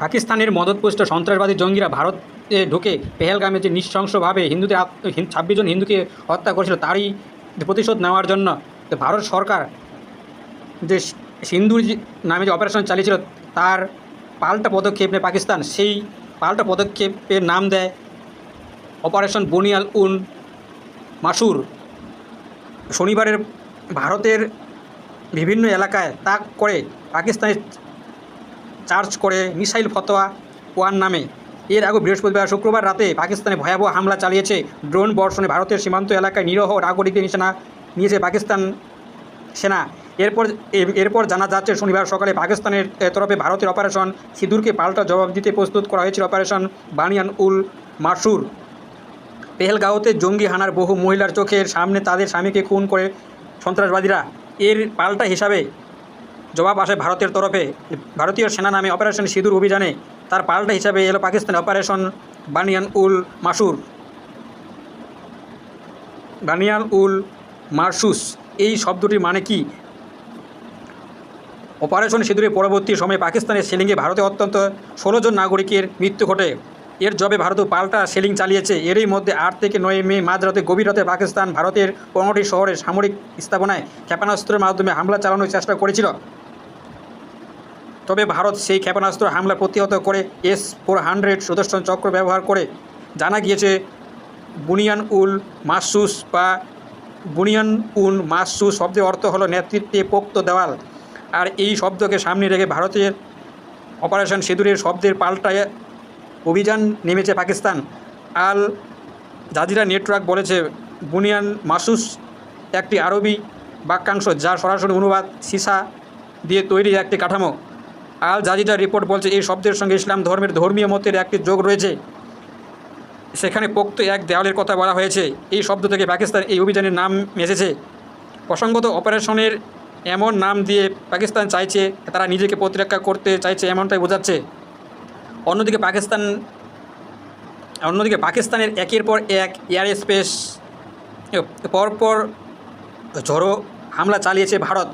পাকিস্তানের মদতপুষ্ট সন্ত্রাসবাদী জঙ্গিরা ভারতে ঢুকে পেহেলগামে যে নৃশংসভাবে হিন্দুদের ছাব্বিশ জন হিন্দুকে হত্যা করেছিল, তারই প্রতিশোধ নেওয়ার জন্য ভারত সরকার যে সিন্দুর যে- নামে যে অপারেশন চালিয়েছিল, তার পাল্টা পদক্ষেপ নেয় পাকিস্তান সেই পাল্টা পদক্ষেপের নাম দেয় অপারেশন বনিয়াল উন মাসুর। শনিবারের ভারতের বিভিন্ন এলাকায় তাক করে পাকিস্তানের চার্জ করে মিসাইল ফতোয়া ওয়ান নামে। এর আগে বৃহস্পতিবার শুক্রবার রাতে পাকিস্তানে ভয়াবহ হামলা চালিয়েছে ড্রোন বর্ষণে ভারতের সীমান্ত এলাকায় নিরহ নাগরিকদের নিশানা নিয়েছে পাকিস্তান সেনা। এরপর এরপর জানা যাচ্ছে, শনিবার সকালে পাকিস্তানের তরফে ভারতের অপারেশন সিঁদুরকে পাল্টা জবাব দিতে প্রস্তুত করা হয়েছিল অপারেশন বানিয়ান উল মাসুর। পেহেলগাঁওতে জঙ্গি হানার বহু মহিলার চোখের সামনে তাদের স্বামীকে খুন করে সন্ত্রাসবাদীরা। এর পাল্টা হিসাবে জবাব আসে ভারতের তরফে। ভারতীয় সেনা নামে অপারেশন সিঁদুর অভিযানে তার পাল্টা হিসাবে এলো পাকিস্তান অপারেশন বানিয়ান উল মাসুর। বানিয়ান উল মারসুস, এই শব্দটির মানে কি? অপারেশন সিঁদুরের পরবর্তী সময়ে পাকিস্তানের সেলিংয়ে ভারতে অত্যন্ত ষোলো জন নাগরিকের মৃত্যু ঘটে। এর জবে ভারত পাল্টা সেলিং চালিয়েছে। এরই মধ্যে আট থেকে নয় মে মাঝরাতে গভীর রাতে পাকিস্তান ভারতের পনেরোটি শহরে সামরিক স্থাপনায় ক্ষেপণাস্ত্রের মাধ্যমে হামলা চালানোর চেষ্টা করেছিল। তবে ভারত সেই ক্ষেপণাস্ত্র হামলা প্রতিহত করে এস ফোর হান্ড্রেড সুদর্শন চক্র ব্যবহার করে জানা গিয়েছে বুনিয়ান উল মাসুস বা বুনিয়ান উন মাসুস শব্দের অর্থ হলো নেতৃত্বে পোক্ত দেওয়াল। আর এই শব্দকে সামনে রেখে ভারতের অপারেশন সিঁদুরের শব্দের পাল্টায় অভিযান নেমেছে পাকিস্তান। আল জাজিরা নেটওয়ার্ক বলেছে, বুনিয়ান মাসুস একটি আরবি বাক্যাংশ যার সরাসরি অনুবাদ, সিসা দিয়ে তৈরি একটি কাঠামো। আল জাজিরা রিপোর্ট বলছে, এই শব্দের সঙ্গে ইসলাম ধর্মের ধর্মীয় মতের একটি যোগ রয়েছে। সেখানে পোক্ত এক দেওয়ালের কথা বলা হয়েছে। এই শব্দ থেকে পাকিস্তান এই অভিযানের নাম এসেছে প্রসঙ্গত, অপারেশনের এমন নাম দিয়ে পাকিস্তান চাইছে, তারা নিজেকে প্রতিরক্ষা করতে চাইছে এমনটাই বোঝাচ্ছে। অন্যদিকে পাকিস্তান, অন্যদিকে পাকিস্তানের একের পর এক এয়ার স্পেস, পরপর ঝড়ো হামলা চালিয়েছে ভারত।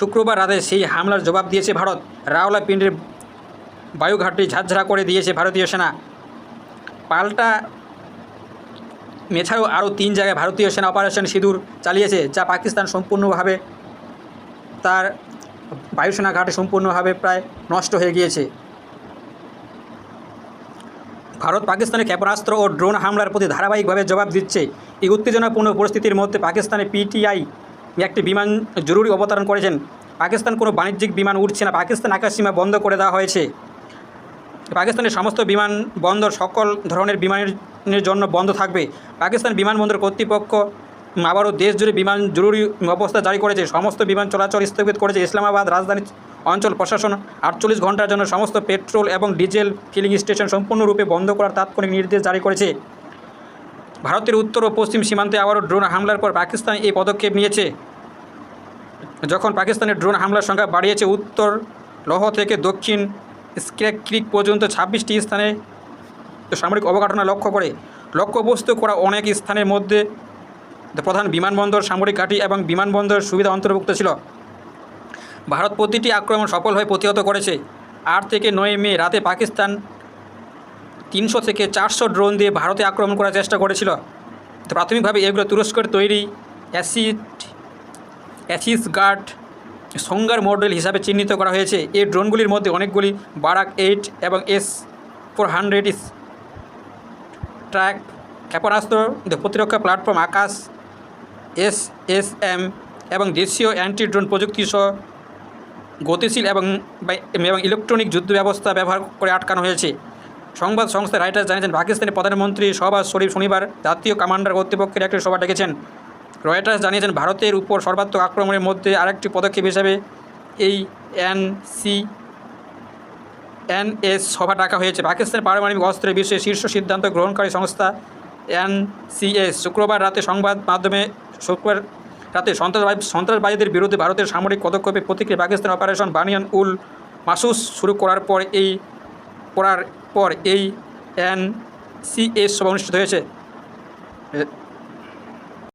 শুক্রবার রাতে সেই হামলার জবাব দিয়েছে ভারত। রাওলাপিন্ডির বায়ুঘাটটি ঝাঁঝরা করে দিয়েছে ভারতীয় সেনা। পাল্টা এছাড়াও আরও তিন জায়গায় ভারতীয় সেনা অপারেশন সিঁদুর চালিয়েছে, যা পাকিস্তান সম্পূর্ণভাবে তার বায়ুসেনা ঘাটে সম্পূর্ণভাবে প্রায় নষ্ট হয়ে গিয়েছে। ভারত পাকিস্তানের ক্ষেপণাস্ত্র ও ড্রোন হামলার প্রতি ধারাবাহিকভাবে জবাব দিচ্ছে। এই উত্তেজনাপূর্ণ পরিস্থিতির মধ্যে পাকিস্তানে পিটিআই একটি বিমান জরুরি অবতরণ করেছেন। পাকিস্তান কোনো বাণিজ্যিক বিমান উঠছে না। পাকিস্তান আকাশসীমা বন্ধ করে দেওয়া হয়েছে। পাকিস্তানের সমস্ত বিমান বন্দর সকল ধরনের বিমানের জন্য বন্ধ থাকবে। পাকিস্তান বিমানবন্দর কর্তৃপক্ষ আবারও দেশ জুড়ে বিমান জরুরি অবস্থা জারি করেছে। সমস্ত বিমান চলাচল স্থগিত করেছে। ইসলামাবাদ রাজধানী অঞ্চল প্রশাসন আটচল্লিশ ঘণ্টার জন্য সমস্ত পেট্রোল এবং ডিজেল ফিলিং স্টেশন সম্পূর্ণরূপে বন্ধ করার তাৎক্ষণিক নির্দেশ জারি করেছে। ভারতের উত্তর ও পশ্চিম সীমান্তে আবারও ড্রোন হামলার পর পাকিস্তান এই পদক্ষেপ নিয়েছে। যখন পাকিস্তানের ড্রোন হামলার সংখ্যা বাড়িয়েছে, উত্তর লহ থেকে দক্ষিণ স্ক্র্যাক ক্রিক পর্যন্ত ছাব্বিশটি স্থানে সামরিক অবকাঠনা লক্ষ্য করে। লক্ষ্যবস্তু করা অনেক স্থানের মধ্যে প্রধান বিমানবন্দর, সামরিক ঘাঁটি এবং বিমানবন্দর সুবিধা অন্তর্ভুক্ত ছিল। ভারত প্রতিটি আক্রমণ সফল হয়ে প্রতিহত করেছে। আট থেকে নয় মে রাতে পাকিস্তান তিনশো থেকে চারশো ড্রোন দিয়ে ভারতে আক্রমণ করার চেষ্টা করেছিল। তো প্রাথমিকভাবে এগুলো তুরস্কের তৈরি অ্যাসিড, অ্যাসিস গার্ড সংগার মডেল হিসাবে চিহ্নিত করা হয়েছে। এই ড্রোনগুলির মধ্যে অনেকগুলি বারাক এইট এবং এস ফোর হান্ড্রেড ইস ট্র্যাক, ক্ষেপণাস্ত্র প্রতিরক্ষা platform Akash, S S M এবং দেশীয় অ্যান্টি ড্রোন প্রযুক্তি সহ গতিশীল এবং এবং ইলেকট্রনিক যুদ্ধ ব্যবস্থা ব্যবহার করে আটকানো হয়েছে। সংবাদ সংস্থা রাইটার্স জানিয়েছেন পাকিস্তানের প্রধানমন্ত্রী শহবাজ শরীফ শনিবার জাতীয় কমান্ডার কর্তৃপক্ষের একটি সভা ডেকেছেন। রয়টার্স জানিয়েছেন, ভারতের উপর সর্বাত্মক আক্রমণের মধ্যে আরেকটি পদক্ষেপ হিসেবে এই এনসি এনএস সভা ডাকা হয়েছে। পাকিস্তানের পারমাণবিক অস্ত্রের বিষয়ে শীর্ষ সিদ্ধান্ত গ্রহণকারী সংস্থা এনসিএস। শুক্রবার রাতে সংবাদ মাধ্যমে শুক্রবার রাতে সন্ত্রাসবাদী, সন্ত্রাসবাদীদের বিরুদ্ধে ভারতের সামরিক পদক্ষেপে প্রতিক্রিয়া পাকিস্তান অপারেশন বানিয়ান উল মাসুস শুরু করার পর এই করার পর এই এন এনসিএস সভা অনুষ্ঠিত হয়েছে।